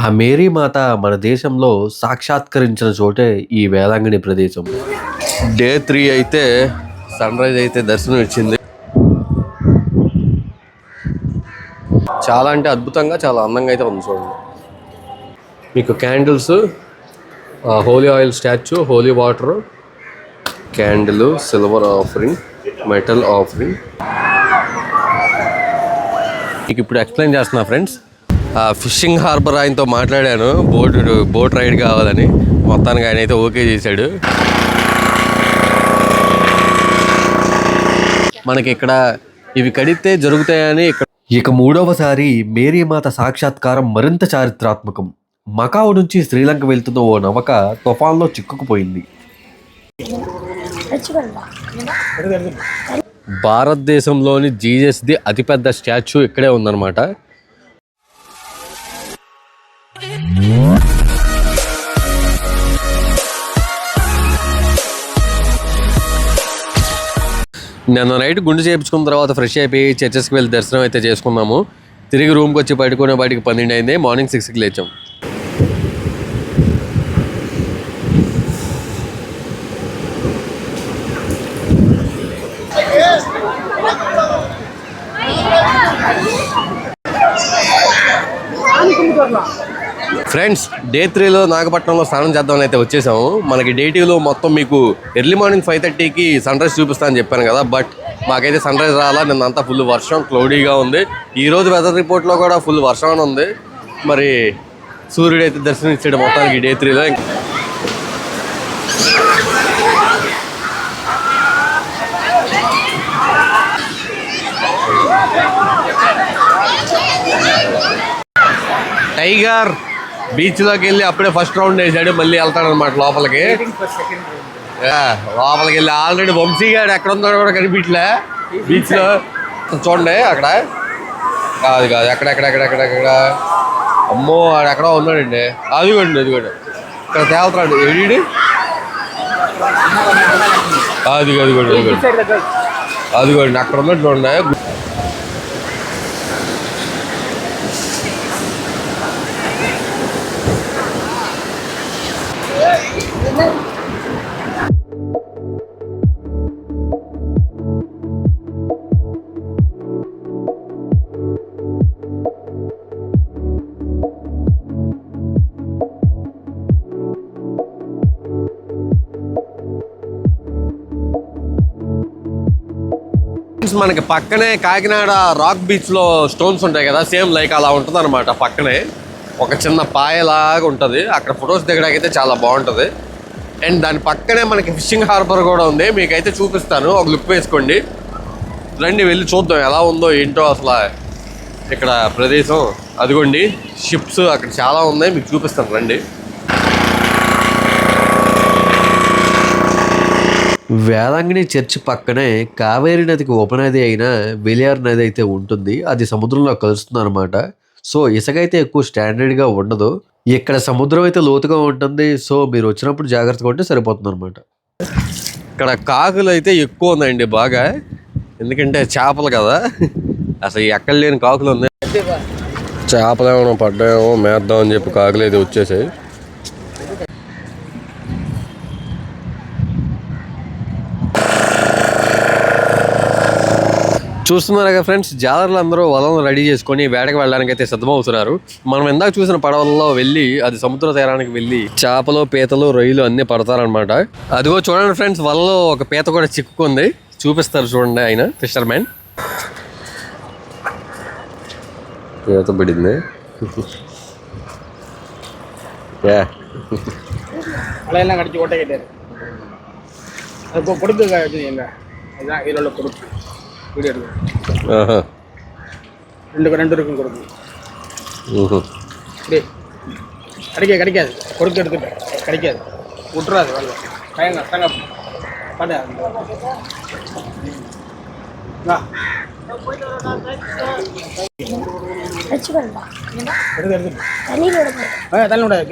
ఆ మేరీ మాత మన దేశంలో సాక్షాత్కరించిన చోటే ఈ వేలాంగిణి ప్రదేశం. డే త్రీ అయితే సన్ రైజ్ అయితే దర్శనం ఇచ్చింది. చాలా అంటే అద్భుతంగా చాలా అందంగా అయితే ఉంది చూడండి. మీకు candles holy oil statue holy water candle silver offering metal offering. మీకు ఇప్పుడు ఎక్స్ప్లెయిన్ చేస్తున్నా ఫ్రెండ్స్. ఫిషింగ్ హార్బర్ ఆయనతో మాట్లాడాను. బోట్ బోట్ రైడ్ కావాలని. మొత్తానికి ఆయన అయితే ఓకే చేశాడు. మనకి ఇక్కడ ఇవి కడితే జరుగుతాయని ఇక్కడ ఇక మూడవసారి మేరీమాత సాక్షాత్కారం మరింత చారిత్రాత్మకం. మకావు నుంచి శ్రీలంక వెళ్తున్న ఓ నవక తుఫాన్లో చిక్కుకుపోయింది. భారతదేశంలోని జీజస్ది అతిపెద్ద స్టాచ్యూ ఇక్కడే ఉందన్నమాట. నిన్న నైట్ గుండు చేయించుకున్న తర్వాత ఫ్రెష్ అయిపోయి చర్చెస్కి వెళ్ళి దర్శనం అయితే చేసుకున్నాము. తిరిగి రూమ్కి వచ్చి పడుకునే బయటికి పన్నెండు అయింది. మార్నింగ్ సిక్స్కి లేచాం. ఫ్రెండ్స్ డే త్రీలో నాగపట్నంలో స్నానం చేద్దామని అయితే వచ్చేసాము. మనకి డే టూలో మొత్తం మీకు ఎర్లీ మార్నింగ్ ఫైవ్ థర్టీకి సన్ రైజ్ చూపిస్తా అని చెప్పాను కదా బట్ మాకైతే సన్ రైజ్ రాలా. నిన్నంతా ఫుల్ వర్షం క్లౌడీగా ఉంది. ఈరోజు వెదర్ రిపోర్ట్లో కూడా ఫుల్ వర్షం అని ఉంది. మరి సూర్యుడు అయితే దర్శనం ఇచ్చాడు మొత్తానికి డే త్రీలో టైగర్! బీచ్లోకి వెళ్ళి అప్పుడే ఫస్ట్ రౌండ్ వేసాడు మళ్ళీ వెళ్తాడు అనమాట లోపలికి లోపలికి వెళ్ళి ఆల్రెడీ వంశీ గారు ఎక్కడ ఉందో కూడా కనిపించలే బీచ్లో చూడండి అక్కడ. కాదు కాదు ఎక్కడ ఎక్కడ ఎక్కడ ఎక్కడ ఎక్కడ. అమ్మో ఆడు ఎక్కడో ఉన్నాడండి. అదిగోండి అదిగోండి. ఇక్కడ తేలుతున్నాడు. ఏడి అది అదిగోండి అదిగోండి. అదిగోండి అక్కడ ఉన్నట్టు చూడండి. మనకి పక్కనే కాకినాడ రాక్ బీచ్లో స్టోన్స్ ఉంటాయి కదా సేమ్ లైక్ అలా ఉంటుంది అనమాట పక్కనే. ఒక చిన్న పాయలాగా ఉంటుంది. అక్కడ ఫొటోస్ దిగడానికి అయితే చాలా బాగుంటుంది. అండ్ దాని పక్కనే మనకి ఫిషింగ్ హార్బర్ కూడా ఉంది. మీకైతే చూపిస్తాను. ఒక లుక్ వేసుకోండి. రండి వెళ్ళి చూద్దాం ఎలా ఉందో ఏంటో అసలు ఇక్కడ ప్రదేశం. అదిగోండి షిప్స్ అక్కడ చాలా ఉన్నాయి. మీకు చూపిస్తాను. రండి. వేలాంగిణి చర్చి పక్కనే కావేరి నదికి ఉపనది అయిన వెలియార్ నది అయితే ఉంటుంది. అది సముద్రంలో కలుస్తుంది అనమాట సో ఇసుక అయితే ఎక్కువ స్టాండర్డ్గా ఉండదు. ఇక్కడ సముద్రం అయితే లోతుగా ఉంటుంది. సో మీరు వచ్చినప్పుడు జాగ్రత్తగా ఉంటే సరిపోతుంది అనమాట ఇక్కడ కాకులు అయితే ఎక్కువ ఉన్నాయండి బాగా. ఎందుకంటే చేపలు కదా. అసలు ఎక్కడ లేని కాకులు ఉన్నాయి. చేపలు ఏమైనా పడ్డాయేమో మేద్దాం అని చెప్పి కాకులు అయితే వచ్చేసాయి. చూస్తున్నారు కదా ఫ్రెండ్స్ జాలర్లు అందరూ వలలను రెడీ చేసుకొని వేటకు వెళ్ళడానికి అయితే సిద్ధమవుతున్నారు మనం ఇందాక చూసిన పడవలలో వెళ్ళి అది సముద్ర తీరానికి వెళ్ళి చేపలు పీతలు రొయ్యలు అన్ని పడతారనమాట అదిగో చూడండి ఫ్రెండ్స్ వలలో ఒక పీత కూడా చిక్కుకుంది చూపిస్తారు చూడండి ఆయన ఫిషర్ మ్యాన్ పీత పడింది యా அலை எல்லாம் கடிச்சு ஓட்டை கேட்டாரு அது இப்போ கொடுத்து இது எங்க இதுதான் இதில் உள்ள വീഡിയോ എടുക്കും ரெண்டு ரெண்டு இருக்கும் கொடுக்கும் கிடைக்காது கிடைக்காது. கொடுக்க எடுத்துட்டு. கிடைக்காது. விட்றாது வேலை தயங்க தங்க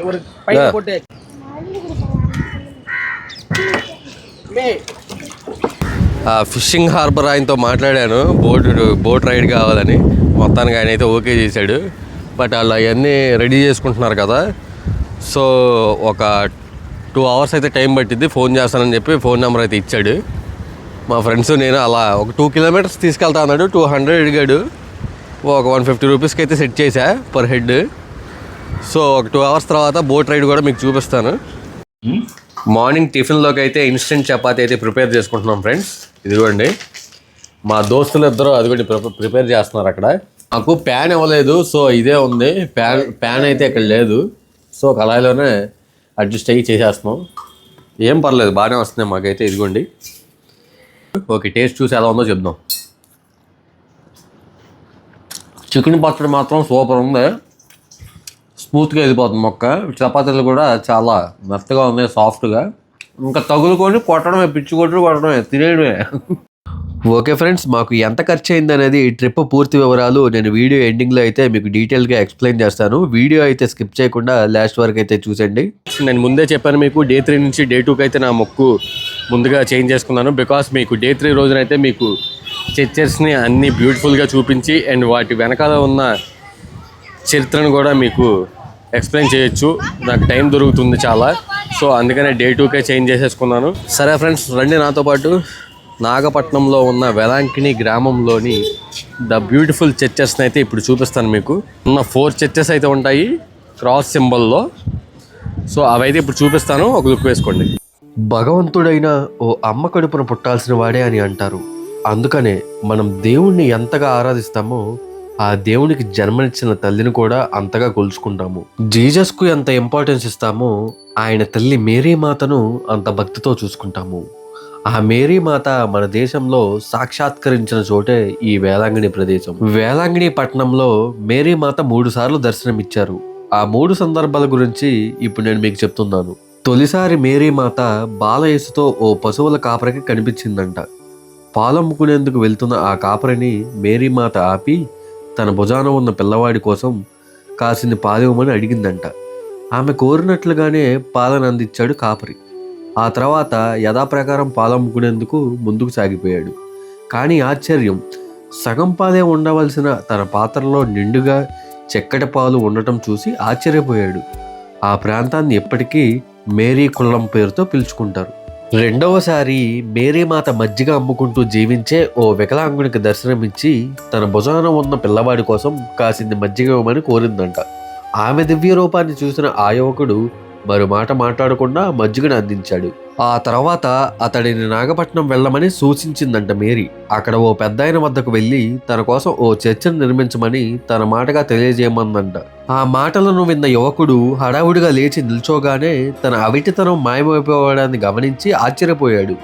ஒரு பையன் போட்டு. ఫిషింగ్ హార్బర్ ఆయనతో మాట్లాడాను. బోట్ బోట్ రైడ్ కావాలని. మొత్తానికి ఆయన అయితే ఓకే చేశాడు. బట్ వాళ్ళు అవన్నీ రెడీ చేసుకుంటున్నారు కదా. సో ఒక టూ అవర్స్ అయితే టైం పట్టింది. ఫోన్ చేస్తానని చెప్పి ఫోన్ నెంబర్ అయితే ఇచ్చాడు. మా ఫ్రెండ్స్ నేను అలా ఒక టూ కిలోమీటర్స్ తీసుకెళ్తా అన్నాడు. టూ హండ్రెడ్ అడిగాడు. ఒక వన్ ఫిఫ్టీ రూపీస్కి అయితే సెట్ చేశా పర్ హెడ్. సో ఒక టూ అవర్స్ తర్వాత బోట్ రైడ్ కూడా మీకు చూపిస్తాను. Hmm? మార్నింగ్ టిఫిన్లోకి అయితే ఇన్స్టెంట్ చపాతి అయితే ప్రిపేర్ చేసుకుంటున్నాం ఫ్రెండ్స్. ఇదిగోండి మా దోస్తులు ఇద్దరు అది కూడా ప్రిపేర్ చేస్తున్నారు అక్కడ. నాకు ప్యాన్ ఇవ్వలేదు సో ఇదే ఉంది. ప్యాన్ ప్యాన్ అయితే ఇక్కడ లేదు. సో కళాయిలోనే అడ్జస్ట్ అయ్యి చేసేస్తున్నాం. ఏం పర్లేదు బాగానే వస్తున్నాయి మాకైతే ఇదిగోండి. ఓకే టేస్ట్ చూసి ఎలా ఉందో చెప్దాం. చికెన్ పచ్చడి మాత్రం సూపర్ ఉంది. స్మూత్గా వెళ్ళిపోతుంది మొక్క. చపాతీలు కూడా చాలా మెత్తగా ఉన్నాయి సాఫ్ట్గా. ఇంకా తగులుకొని కొట్టడమే పిచ్చి కొట్టుడు కొట్టడమే తినేయడమే. ఓకే ఫ్రెండ్స్ మాకు ఎంత ఖర్చు అయింది అనేది ట్రిప్ పూర్తి వివరాలు నేను వీడియో ఎండింగ్లో అయితే మీకు డీటెయిల్గా ఎక్స్ప్లెయిన్ చేస్తాను. వీడియో అయితే స్కిప్ చేయకుండా లాస్ట్ వరకు అయితే చూసండి నేను ముందే చెప్పాను మీకు డే త్రీ నుంచి డే టూకి అయితే నా మొక్కు ముందుగా చేంజ్ చేసుకున్నాను. బికాస్ మీకు డే త్రీ రోజునైతే మీకు చర్చెస్ని అన్ని బ్యూటిఫుల్గా చూపించి అండ్ వాటి వెనకాల ఉన్న చరిత్రను కూడా మీకు ఎక్స్ప్లెయిన్ చేయొచ్చు. నాకు టైం దొరుకుతుంది చాలా. సో అందుకనే డే టూకే చేంజ్ చేసేసుకున్నాను. సరే ఫ్రెండ్స్ రండి నాతో పాటు. నాగపట్నంలో ఉన్న వెలాంకిణి గ్రామంలోని ద బ్యూటిఫుల్ చర్చెస్ని అయితే ఇప్పుడు చూపిస్తాను మీకు. ఉన్న ఫోర్ చర్చెస్ అయితే ఉంటాయి క్రాస్ సింబల్లో. సో అవైతే ఇప్పుడు చూపిస్తాను. ఒక లుక్ వేసుకోండి. భగవంతుడైన ఓ అమ్మ కడుపున పుట్టాల్సిన వాడే అని అంటారు. అందుకనే మనం దేవుణ్ణి ఎంతగా ఆరాధిస్తామో ఆ దేవునికి జన్మనిచ్చిన తల్లిని కూడా అంతగా కొలుచుకుంటాము. జీజస్కు ఎంత ఇంపార్టెన్స్ ఇస్తామో ఆయన తల్లి మేరీ మాతను అంత భక్తితో చూసుకుంటాము. ఆ మేరీ మాత మన దేశంలో సాక్షాత్కరించిన చోటే ఈ వేలాంగిణి ప్రదేశం. వేలాంగిణి పట్టణంలో మేరీ మాత మూడు సార్లు దర్శనమిచ్చారు. ఆ మూడు సందర్భాల గురించి ఇప్పుడు నేను మీకు చెప్తున్నాను. తొలిసారి మేరీ మాత బాలయేసుతో ఓ పశువుల కాపరికి కనిపించిందంట. పాలమ్ముకునేందుకు వెళ్తున్న ఆ కాపరిని మేరీ మాత ఆపి తన భుజాన ఉన్న పిల్లవాడి కోసం కాసిని పాలివ్వమని అడిగిందంట. ఆమె కోరినట్లుగానే పాలను అందించాడు కాపరి. ఆ తర్వాత యథాప్రకారం పాలమ్ముకునేందుకు ముందుకు సాగిపోయాడు. కానీ ఆశ్చర్యం సగం పాలే ఉండవలసిన తన పాత్రలో నిండుగా చెక్కటి పాలు ఉండటం చూసి ఆశ్చర్యపోయాడు. ఆ ప్రాంతాన్ని ఎప్పటికీ మేరీ కుల్లం పేరుతో పిలుచుకుంటారు. రెండవసారి మేరీమాత మజ్జిగ అమ్ముకుంటూ జీవించే ఓ వికలాంగునికి దర్శనమిచ్చి తన భుజాన ఉన్న పిల్లవాడి కోసం కాసింది మజ్జిగ ఇవ్వమని కోరిందంట. ఆమె దివ్య రూపాన్ని చూసిన ఆ యువకుడు మరో మాట మాట్లాడకుండా మజ్జిగను అందించాడు. ఆ తర్వాత అతడిని నాగపట్నం వెళ్ళమని సూచించిందంట మేరీ. అక్కడ ఓ పెద్దాయన వద్దకు వెళ్ళి తన కోసం ఓ చర్చను నిర్మించమని తన మాటగా తెలియజేయమందంట. ఆ మాటలను విన్న యువకుడు హడావుడిగా లేచి నిల్చోగానే తన అవిటితనం మాయమైపోవడాన్ని గమనించి ఆశ్చర్యపోయాడు.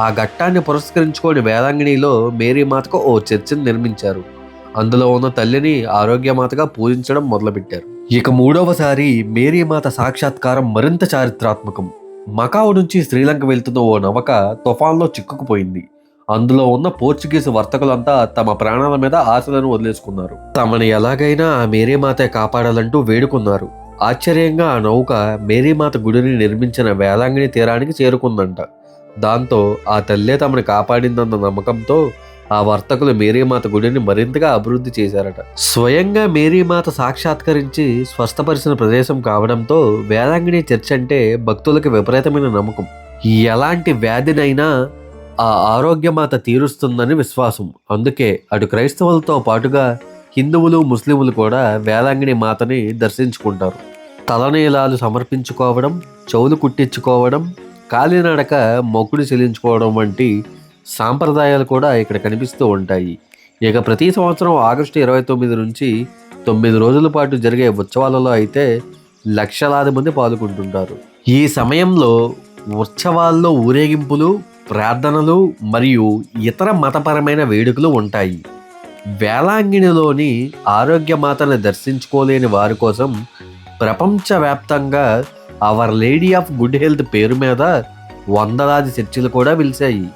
ఆ ఘట్టాన్ని పురస్కరించుకొని వేలాంగిణిలో మేరీ మాతకు ఓ చర్చను నిర్మించారు. అందులో ఉన్న తల్లిని ఆరోగ్యమాతగా పూజించడం మొదలుపెట్టారు. ఇక మూడవసారి మేరీమాత సాక్షాత్కారం మరింత చారిత్రాత్మకం. మకావు నుంచి శ్రీలంక వెళ్తున్న ఓ నౌక తుఫాన్లో చిక్కుకుపోయింది. అందులో ఉన్న పోర్చుగీస్ వర్తకులంతా తమ ప్రాణాల మీద ఆశలను వదిలేసుకున్నారు. తమని ఎలాగైనా ఆ మేరీమాత కాపాడాలంటూ వేడుకున్నారు. ఆశ్చర్యంగా ఆ నౌక మేరీమాత గుడిని నిర్మించిన వేలాంగిణి తీరానికి చేరుకుందంట. దాంతో ఆ తల్లే తమని కాపాడిందన్న నమ్మకంతో ఆ వర్తకులు మేరీమాత గుడిని మరింతగా అభివృద్ధి చేశారట. స్వయంగా మేరీమాత సాక్షాత్కరించి స్వస్థపరిచిన ప్రదేశం కావడంతో వేలాంగిణి చర్చ్ అంటే భక్తులకు విపరీతమైన నమ్మకం. ఎలాంటి వ్యాధినైనా ఆ ఆరోగ్యమాత తీరుస్తుందని విశ్వాసం. అందుకే అటు క్రైస్తవులతో పాటుగా హిందువులు ముస్లింలు కూడా వేలాంగిణి మాతని దర్శించుకుంటారు. తలనీలాలు సమర్పించుకోవడం చెవులు కుట్టించుకోవడం కాలినడక మొక్కుడు చెల్లించుకోవడం వంటి సాంప్రదాయాలు కూడా ఇక్కడ కనిపిస్తూ ఉంటాయి. ఇక ప్రతి సంవత్సరం ఆగస్టు ఇరవై తొమ్మిది నుంచి తొమ్మిది రోజుల పాటు జరిగే ఉత్సవాలలో అయితే లక్షలాది మంది పాల్గొంటుంటారు. ఈ సమయంలో ఉత్సవాల్లో ఊరేగింపులు ప్రార్థనలు మరియు ఇతర మతపరమైన వేడుకలు ఉంటాయి. వేలాంగిణిలోని ఆరోగ్యమాతను దర్శించుకోలేని వారి కోసం ప్రపంచవ్యాప్తంగా our lady of good health పేరు మీద వందలాది చర్చిలు కూడా పిలిచాయి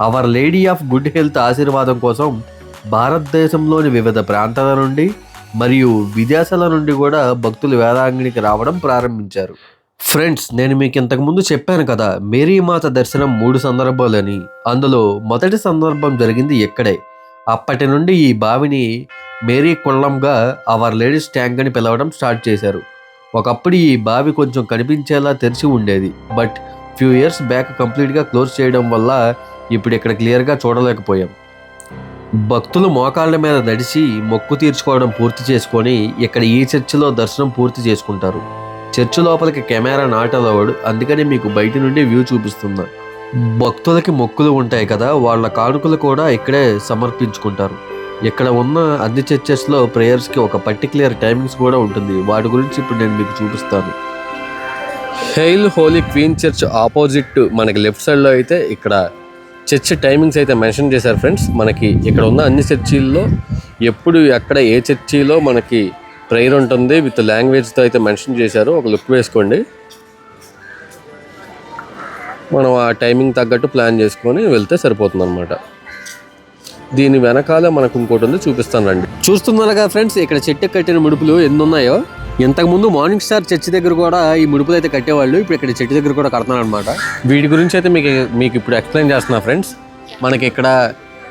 our lady of good health ఆశీర్వాదం కోసం భారతదేశంలోని వివిధ ప్రాంతాల నుండి మరియు విదేశాల నుండి కూడా భక్తులు వేదాంగినికి రావడం ప్రారంభించారు. ఫ్రెండ్స్ నేను మీకు ఇంతకుముందు చెప్పాను కదా మేరీమాత దర్శనం మూడు సందర్భాలని. అందులో మొదటి సందర్భం జరిగింది ఇక్కడే. అప్పటి నుండి ఈ బావిని మేరీ కుళ్ళంగా అవర్ లేడీస్ ట్యాంక్ అని పిలవడం స్టార్ట్ చేశారు. ఒకప్పుడు ఈ బావి కొంచెం కనిపించేలా తెరిచి ఉండేది. బట్ ఫ్యూ ఇయర్స్ బ్యాక్ కంప్లీట్గా క్లోజ్ చేయడం వల్ల ఇప్పుడు ఇక్కడ క్లియర్గా చూడలేకపోయాం. భక్తులు మోకాళ్ళ మీద నడిచి మొక్కు తీర్చుకోవడం పూర్తి చేసుకొని ఇక్కడ ఈ చర్చిలో దర్శనం పూర్తి చేసుకుంటారు. చర్చి లోపలికి కెమెరా నాటలవాడు అందుకని మీకు బయట నుండి వ్యూ చూపిస్తున్నా. భక్తులకి మొక్కులు ఉంటాయి కదా వాళ్ళ కానుకలు కూడా ఇక్కడే సమర్పించుకుంటారు. ఇక్కడ ఉన్న అన్ని చర్చెస్లో ప్రేయర్స్కి ఒక పర్టికులర్ టైమింగ్స్ కూడా ఉంటుంది. వాటి గురించి ఇప్పుడు నేను మీకు చూపిస్తాను. Hail holy queen church opposite మనకి లెఫ్ట్ సైడ్లో అయితే ఇక్కడ చర్చ్ టైమింగ్స్ అయితే మెన్షన్ చేశారు ఫ్రెండ్స్. మనకి ఇక్కడ ఉన్న అన్ని చర్చీల్లో ఎప్పుడు ఎక్కడ ఏ చర్చీలో మనకి ప్రేయర్ ఉంటుంది విత్ లాంగ్వేజ్తో అయితే మెన్షన్ చేశారు. ఒక లుక్ వేసుకోండి. మనం ఆ టైమింగ్ తగ్గట్టు ప్లాన్ చేసుకొని వెళ్తే సరిపోతుంది అనమాట దీని వెనకాల మనకు ఇంకోటి ఉంది చూపిస్తాను రండి. చూస్తున్నారు కదా ఫ్రెండ్స్ ఇక్కడ చెట్టు కట్టిన ముడుపులు ఎన్ని ఉన్నాయో? ఇంతకుముందు మార్నింగ్ స్టార్ చర్చి దగ్గర కూడా ఈ ముడుపులు అయితే కట్టేవాళ్ళు. ఇప్పుడు ఇక్కడ చెట్టు దగ్గర కూడా కడుతున్నారు అనమాట వీటి గురించి అయితే మీకు మీకు ఇప్పుడు ఎక్స్ప్లెయిన్ చేస్తున్నా ఫ్రెండ్స్ మనకి ఇక్కడ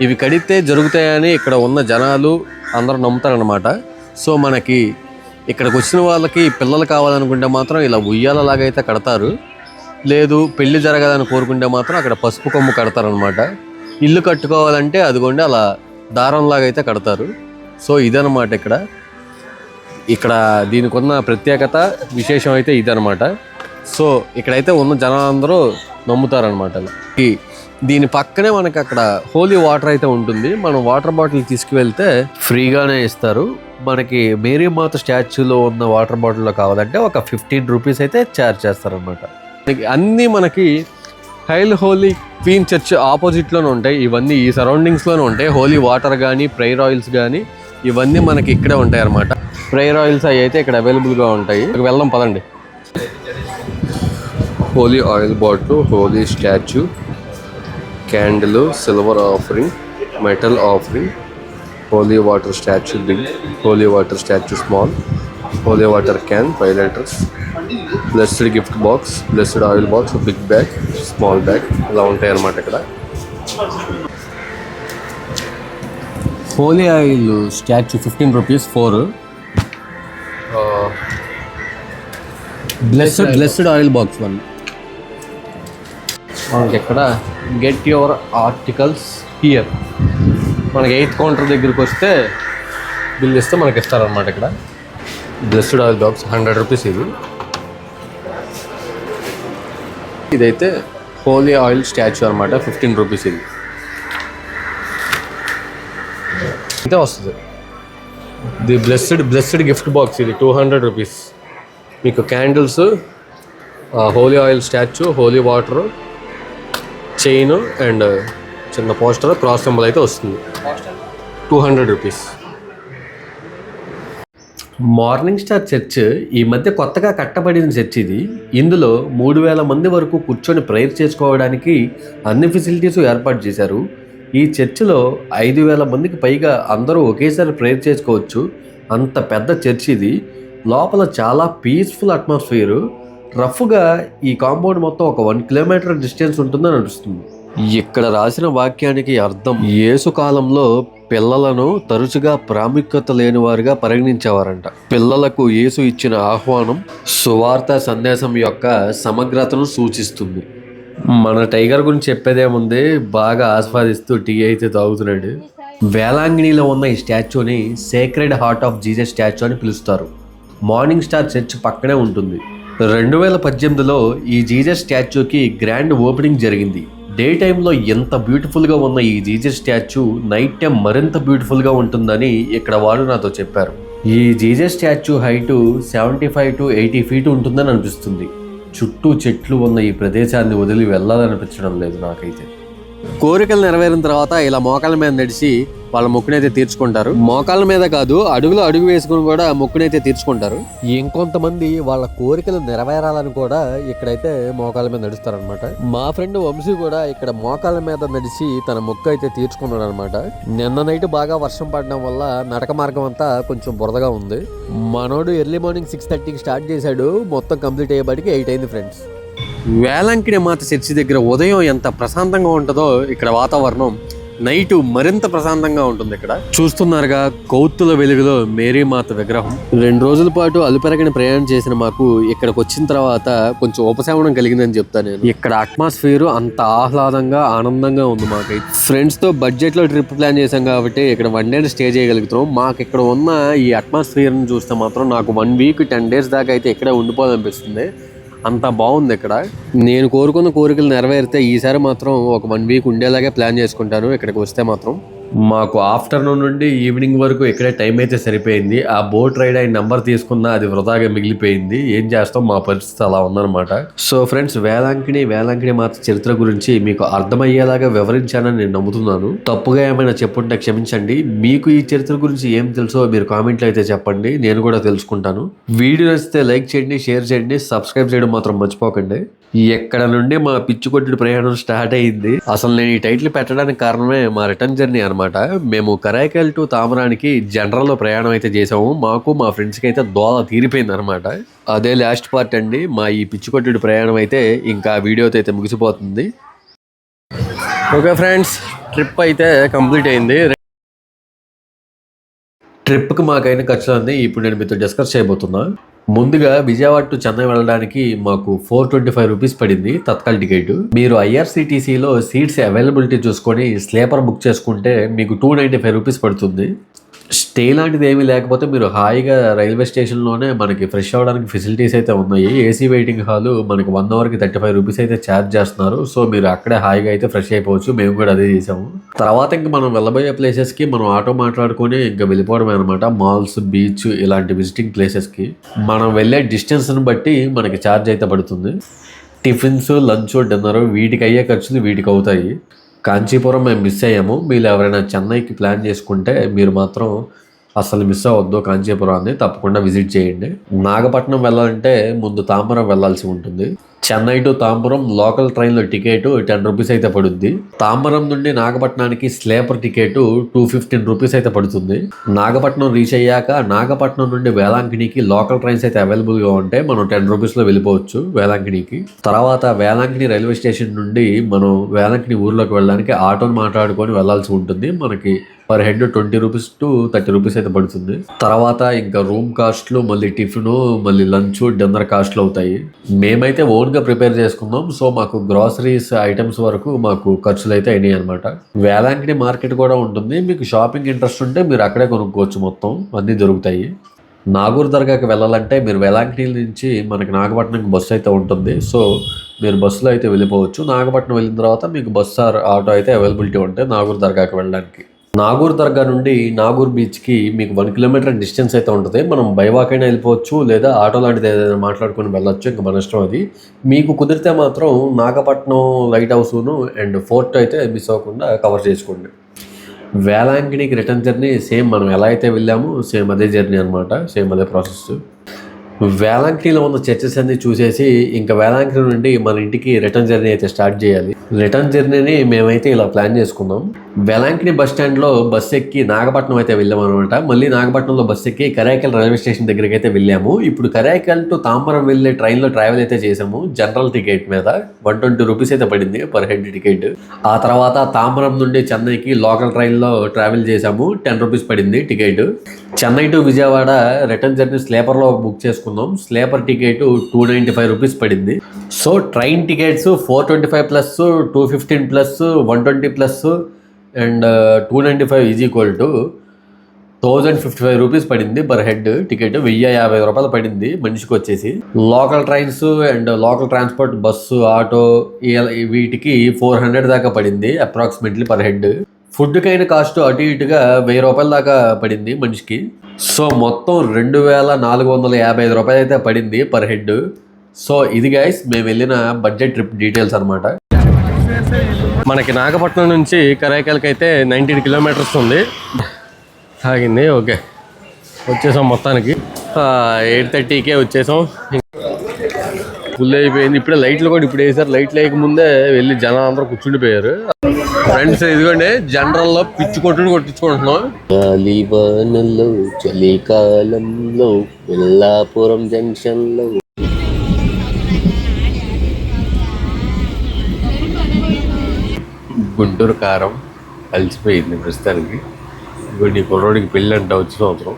ఇవి కడితే జరుగుతాయని ఇక్కడ ఉన్న జనాలు అందరూ నమ్ముతారనమాట సో మనకి ఇక్కడికి వచ్చిన వాళ్ళకి పిల్లలు కావాలనుకుంటే మాత్రం ఇలా ఉయ్యాలలాగా అయితే కడతారు. లేదు పెళ్ళి జరగాలని కోరుకుంటే మాత్రం అక్కడ పసుపు కొమ్ము కడతారనమాట ఇల్లు కట్టుకోవాలంటే అదిగోండి అలా దారంలాగా అయితే కడతారు. సో ఇదనమాట ఇక్కడ. ఇక్కడ దీనికి ఉన్న ప్రత్యేకత విశేషం అయితే ఇదనమాట సో ఇక్కడైతే ఉన్న జనాలందరూ నమ్ముతారనమాట ఈ దీని పక్కనే మనకి అక్కడ హోలీ వాటర్ అయితే ఉంటుంది. మనం వాటర్ బాటిల్ తీసుకువెళ్తే ఫ్రీగానే ఇస్తారు. మనకి మేరీ మాత స్టాచ్యూలో ఉన్న వాటర్ బాటిల్లో కావాలంటే ఒక ఫిఫ్టీన్ రూపీస్ అయితే ఛార్జ్ చేస్తారనమాట అన్నీ మనకి హైల్ హోలీ క్వీన్ చర్చ్ ఆపోజిట్లోనే ఉంటాయి. ఇవన్నీ ఈ సరౌండింగ్స్లోనే ఉంటాయి. హోలీ వాటర్ కానీ ప్రైర్ ఆయిల్స్ కానీ ఇవన్నీ మనకి ఇక్కడే ఉంటాయి అన్నమాట ప్రైర్ ఆయిల్స్ అవి అయితే ఇక్కడ అవైలబుల్గా ఉంటాయి. వెళ్దాం పదండి. Holy oil bottle holy statue candle silver offering metal offering holy water statue big holy water statue small holy water can five litres blessed gift box blessed oil box big bag small bag ఇలా ఉంటాయి అన్నమాట ఇక్కడ. Holy oil statue fifteen rupees four blessed blessed oil box one మనకి ఇక్కడ get your articles here మనకి eighth counter దగ్గరికి వస్తే bill ఇస్తే మనకి ఇస్తారనమాట ఇక్కడ. Blessed oil box hundred rupees ఇది. ఇదైతే హోలీ ఆయిల్ స్టాచ్యూ అనమాట ఫిఫ్టీన్ రూపీస్ ఇది. అయితే వస్తుంది. The blessed blessed gift box ఇది టూ హండ్రెడ్ రూపీస్ మీకు candles holy oil statue holy water chain and చిన్న పోస్టర్ క్రాస్ సింబల్ అయితే వస్తుంది. Two hundred rupees morning star church ఈ మధ్య కొత్తగా కట్టబడిన చర్చ్ ఇది. ఇందులో మూడు వేల మంది వరకు కూర్చొని ప్రేయర్ చేసుకోవడానికి అన్ని ఫెసిలిటీస్ ఏర్పాటు చేశారు. ఈ చర్చిలో ఐదు వేల మందికి పైగా అందరూ ఒకేసారి ప్రేయర్ చేసుకోవచ్చు. అంత పెద్ద చర్చ్ ఇది. లోపల చాలా పీస్ఫుల్ అట్మాస్ఫియర్ రఫ్గా ఈ కాంపౌండ్ మొత్తం ఒక వన్ కిలోమీటర్ డిస్టెన్స్ ఉంటుందని అనిపిస్తుంది. ఇక్కడ రాసిన వాక్యానికి అర్థం యేసు కాలంలో పిల్లలను తరచుగా ప్రాముఖ్యత లేని వారుగా పరిగణించేవారంట. పిల్లలకు యేసు ఇచ్చిన ఆహ్వానం సువార్త సందేశం యొక్క సమగ్రతను సూచిస్తుంది. మన టైగర్ గురించి చెప్పేదేముంది బాగా ఆస్వాదిస్తూ టీ అయితే తాగుతున్నాడు. వేలాంగిణిలో ఉన్న ఈ స్టాచ్యూని sacred heart of Jesus statue అని పిలుస్తారు. మార్నింగ్ స్టార్ చర్చ్ పక్కనే ఉంటుంది. రెండు వేల పద్దెనిమిదిలో ఈ జీజస్ స్టాచ్యూకి గ్రాండ్ ఓపెనింగ్ జరిగింది. డే టైంలో ఎంత బ్యూటిఫుల్గా ఉన్న ఈ జీజస్ స్టాచ్యూ నైట్ టైం మరింత బ్యూటిఫుల్గా ఉంటుందని ఇక్కడ వాళ్ళు నాతో చెప్పారు. ఈ Jesus statue height seventy five to eighty feet ఉంటుందని అనిపిస్తుంది. చుట్టూ చెట్లు ఉన్న ఈ ప్రదేశాన్ని వదిలి వెళ్ళాలనిపించడం లేదు నాకైతే. కోరికలు నెరవేరిన తర్వాత ఇలా మోకాల మీద నడిచి వాళ్ళ మొక్కునైతే తీర్చుకుంటారు. మోకాళ్ళ మీద కాదు అడుగులో అడుగు వేసుకుని కూడా మొక్కునైతే తీర్చుకుంటారు. ఇంకొంతమంది వాళ్ళ కోరికలు నెరవేరాలని కూడా ఇక్కడైతే మోకాళ్ళ మీద నడుస్తారనమాట మా ఫ్రెండ్ వంశీ కూడా ఇక్కడ మోకాళ్ళ మీద నడిచి తన మొక్కు అయితే తీర్చుకున్నాడు అనమాట నిన్న నైట్ బాగా వర్షం పడడం వల్ల నడక మార్గం అంతా కొంచెం బురదగా ఉంది. మనోడు ఎర్లీ మార్నింగ్ సిక్స్ థర్టీకి స్టార్ట్ చేశాడు. మొత్తం కంప్లీట్ అయ్యేపాటికి ఎయిట్ అయింది ఫ్రెండ్స్. వేలంకిడి మాత చర్చి దగ్గర ఉదయం ఎంత ప్రశాంతంగా ఉంటుందో ఇక్కడ వాతావరణం. నైట్ మరింత ప్రశాంతంగా ఉంటుంది ఇక్కడ. చూస్తున్నారుగా కౌతుల వెలుగులో మేరీమాత విగ్రహం. రెండు రోజుల పాటు అలుపెరగని ప్రయాణం చేసిన మాకు ఇక్కడికి వచ్చిన తర్వాత కొంచెం ఉపశమనం కలిగిందని చెప్తాను నేను. ఇక్కడ అట్మాస్ఫియర్ అంత ఆహ్లాదంగా ఆనందంగా ఉంది మాకైతే. ఫ్రెండ్స్తో బడ్జెట్లో ట్రిప్ ప్లాన్ చేసాం కాబట్టి ఇక్కడ వన్ డే స్టే చేయగలుగుతాం మాకు ఇక్కడ ఉన్న ఈ అట్మాస్ఫియర్ని చూస్తే మాత్రం నాకు వన్ వీక్ టెన్ డేస్ దాకా అయితే ఇక్కడే ఉండిపోవాలనిపిస్తుంది. అంత బాగుంది ఇక్కడ. నేను కోరుకున్న కోరికలు నెరవేరితే ఈసారి మాత్రం ఒక వన్ వీక్ ఉండేలాగే ప్లాన్ చేసుకుంటాను. ఇక్కడికి వస్తే మాత్రం. మాకు ఆఫ్టర్నూన్ నుండి ఈవినింగ్ వరకు ఇక్కడే టైం అయితే సరిపోయింది. ఆ బోట్ రైడ్ అయిన నంబర్ తీసుకున్న అది వృధాగా మిగిలిపోయింది. ఏం చేస్తాం? మా పరిస్థితి అలా ఉందన్నమాట. సో ఫ్రెండ్స్ వేలాంకిణి వేలాంకిణి మాత చరిత్ర గురించి మీకు అర్థమయ్యేలాగా వివరించానని నేను నమ్ముతున్నాను. తప్పుగా ఏమైనా చెప్పుంటే క్షమించండి. మీకు ఈ చరిత్ర గురించి ఏం తెలుసో మీరు కామెంట్లో అయితే చెప్పండి. నేను కూడా తెలుసుకుంటాను. వీడియో నచ్చితే లైక్ చేయండి షేర్ చేయండి సబ్స్క్రైబ్ చేయడం మాత్రం మర్చిపోకండి. ఎక్కడ నుండి మా పిచ్చుకొట్టుడు ప్రయాణం స్టార్ట్ అయింది? అసలు నేను ఈ టైటిల్ పెట్టడానికి కారణమే మా రిటర్న్ జర్నీ అనమాట మేము కరైకల్ టు తామరానికి జనరల్లో ప్రయాణం అయితే చేసాము మాకు మా ఫ్రెండ్స్కి అయితే దోల తీరిపోయింది అనమాట అదే లాస్ట్ పార్ట్ అండి. మా ఈ పిచ్చుకొట్టుడు ప్రయాణం అయితే ఇంకా వీడియోతో అయితే ముగిసిపోతుంది. ఓకే ఫ్రెండ్స్ ట్రిప్ అయితే కంప్లీట్ అయింది. ట్రిప్కి మాకైన ఖర్చులన్నీ ఇప్పుడు నేను మీతో డిస్కస్ చేయబోతున్నా. ముందుగా విజయవాడ టు చెన్నై వెళ్ళడానికి మాకు ఫోర్ ట్వంటీ ఫైవ్ రూపీస్ పడింది తత్కాల్ టికెట్. మీరు ఐఆర్సిటీసీలో సీట్స్ అవైలబిలిటీ చూసుకొని స్లీపర్ బుక్ చేసుకుంటే మీకు టూ నైంటీ ఫైవ్ రూపీస్ పడుతుంది. స్టే లాంటిది ఏమీ లేకపోతే మీరు హాయిగా రైల్వే స్టేషన్లోనే మనకి ఫ్రెష్ అవ్వడానికి ఫెసిలిటీస్ అయితే ఉన్నాయి. ఏసీ వెయిటింగ్ హాల్ మనకి వన్ అవర్కి థర్టీ ఫైవ్ రూపీస్ అయితే ఛార్జ్ చేస్తున్నారు. సో మీరు అక్కడే హాయిగా అయితే ఫ్రెష్ అయిపోవచ్చు. మేము కూడా అదే చేసాము. తర్వాత ఇంకా మనం వెళ్ళబోయే ప్లేసెస్కి మనం ఆటో మాట్లాడుకొని ఇంకా వెళ్ళిపోవడమే అనమాట మాల్స్ బీచ్ ఇలాంటి విజిటింగ్ ప్లేసెస్కి. మనం వెళ్ళే డిస్టెన్స్ని బట్టి మనకి ఛార్జ్ అయితే పడుతుంది. టిఫిన్స్ లంచ్ డిన్నర్ వీటికి అయ్యే ఖర్చులు వీటికి అవుతాయి కాంచీపురం మేము మిస్ అయ్యాము. మీరు ఎవరైనా చెన్నైకి ప్లాన్ చేసుకుంటే మీరు మాత్రం అసలు మిస్ అవ్వద్దు కాంచీపురాన్ని తప్పకుండా విజిట్ చేయండి. నాగపట్నం వెళ్ళాలంటే ముందు తాంబరం వెళ్ళాల్సి ఉంటుంది. చెన్నై టు తాంబరం లోకల్ ట్రైన్లో టికెట్ టెన్ రూపీస్ అయితే పడుద్ది. తాంబరం నుండి నాగపట్నానికి sleeper ticket two fifteen rupees అయితే పడుతుంది. నాగపట్నం రీచ్ అయ్యాక నాగపట్నం నుండి వేలాంకిణికి లోకల్ ట్రైన్స్ అయితే అవైలబుల్గా ఉంటే మనం టెన్ రూపీస్లో వెళ్ళిపోవచ్చు వేలాంకిణికి తర్వాత వేలాంకిణి రైల్వే స్టేషన్ నుండి మనం వేలాంకిణి ఊర్లోకి వెళ్ళడానికి ఆటోని మాట్లాడుకొని వెళ్ళాల్సి ఉంటుంది. మనకి per head twenty rupees to thirty rupees అయితే పడుతుంది. తర్వాత ఇంకా రూమ్ కాస్ట్లు మళ్ళీ టిఫిన్ మళ్ళీ లంచ్ డిన్నర్ కాస్ట్లు అవుతాయి. మేమైతే ఓన్గా ప్రిపేర్ చేసుకున్నాం. సో మాకు గ్రాసరీస్ ఐటమ్స్ వరకు మాకు ఖర్చులు అయితే అయినాయి అనమాట వేలాంగిడి మార్కెట్ కూడా ఉంటుంది. మీకు షాపింగ్ ఇంట్రెస్ట్ ఉంటే మీరు అక్కడే కొనుక్కోవచ్చు మొత్తం. అన్నీ దొరుకుతాయి. నాగూర్ దర్గాకి వెళ్ళాలంటే మీరు వేలాంగిడి నుంచి మనకి నాగపట్నంకి బస్సు అయితే ఉంటుంది. సో మీరు బస్సులో అయితే వెళ్ళిపోవచ్చు. నాగపట్నం వెళ్ళిన తర్వాత మీకు బస్సు ఆర్ ఆటో అయితే అవైలబిలిటీ ఉంటాయి నాగూర్ దర్గాకి వెళ్ళడానికి. నాగూర్ దర్గా నుండి నాగూర్ బీచ్కి మీకు వన్ కిలోమీటర్ డిస్టెన్స్ అయితే ఉంటుంది. మనం బైవాక్ అయినా వెళ్ళిపోవచ్చు లేదా ఆటో లాంటిది ఏదైనా మాట్లాడుకొని వెళ్ళొచ్చు. ఇంకా మన ఇష్టం అది. మీకు కుదిరితే మాత్రం నాగపట్నం లైట్ హౌస్ను అండ్ ఫోర్ట్ అయితే మిస్ అవ్వకుండా కవర్ చేసుకోండి. వేలాంగిణికి రిటర్న్ జర్నీ సేమ్ మనం ఎలా అయితే వెళ్ళామో సేమ్ అదే జర్నీ అనమాట సేమ్ అదే ప్రాసెస్. వేలాంకిణిలో ఉన్న చర్చెస్ అన్ని చూసేసి ఇంకా వేలాంకిణి నుండి మన ఇంటికి రిటర్న్ జర్నీ అయితే స్టార్ట్ చేయాలి. రిటర్న్ జర్నీని మేమైతే ఇలా ప్లాన్ చేసుకున్నాం. వేలాంకిణి బస్ స్టాండ్లో బస్ ఎక్కి నాగపట్నం అయితే వెళ్ళాం అనమాట మళ్ళీ నాగపట్నంలో బస్ ఎక్కి కరైకల్ రైల్వే స్టేషన్ దగ్గరికి అయితే వెళ్ళాము. ఇప్పుడు కరైకల్ టు తాంబరం వెళ్ళే ట్రైన్లో ట్రావెల్ అయితే చేసాము జనరల్ టికెట్ మీద. వన్ ట్వంటీ రూపీస్ అయితే పడింది పర్ హెడ్ టికెట్. ఆ తర్వాత తాంబరం నుండి చెన్నైకి లోకల్ ట్రైన్లో ట్రావెల్ చేసాము టెన్ రూపీస్ పడింది ticket. Chennai to Vijayawada return journey స్లీపర్లో book చేసుకున్నాం. Sleeper ticket two ninety five rupees పడింది. So train tickets four twenty five plus two fifteen plus one twenty plus and two ninety five is equal to thousand fifty five rupees పడింది per head ticket వెయ్యి యాభై రూపాయలు పడింది మనిషికి వచ్చేసి. Local trains and local transport bus auto వీటికి four hundred దాకా పడింది అప్రాక్సిమేట్లీ పర్ హెడ్ ఫుడ్కైన కాస్ట్ అటు ఇటుగా వెయ్యి రూపాయల దాకా పడింది మనిషికి. సో మొత్తం రెండు వేల నాలుగు వందల యాభై ఐదు రూపాయలు అయితే పడింది పర్ హెడ్. సో ఇది గైస్ మేము వెళ్ళిన బడ్జెట్ ట్రిప్ డీటెయిల్స్ అనమాట మనకి నాగపట్నం నుంచి కరైకల్కి అయితే నైన్టీన్ కిలోమీటర్స్ ఉంది. ఆగింది ఓకే. వచ్చేసాం మొత్తానికి. ఎయిట్ థర్టీకే వచ్చేసాం. ఫుల్ అయిపోయింది. ఇప్పుడే లైట్లు కూడా ఇప్పుడు వేసారు లైట్లు వేయకముందే వెళ్ళి జనం అందరూ కూర్చుండిపోయారు. ఫ్రెండ్స్ ఇదిగోండి జనరల్లో పిచ్చి కొట్టుడు కొట్టించుకుంటున్నాం. గాలివానలో చలికాలంలో వెళ్ళాపురం జంక్షన్లో. గుంటూరు కారం కలిసిపోయింది ప్రస్తుతానికి. ఇప్పుడు నీ కుర్రోడికి పెళ్ళి అంట వచ్చిన అవసరం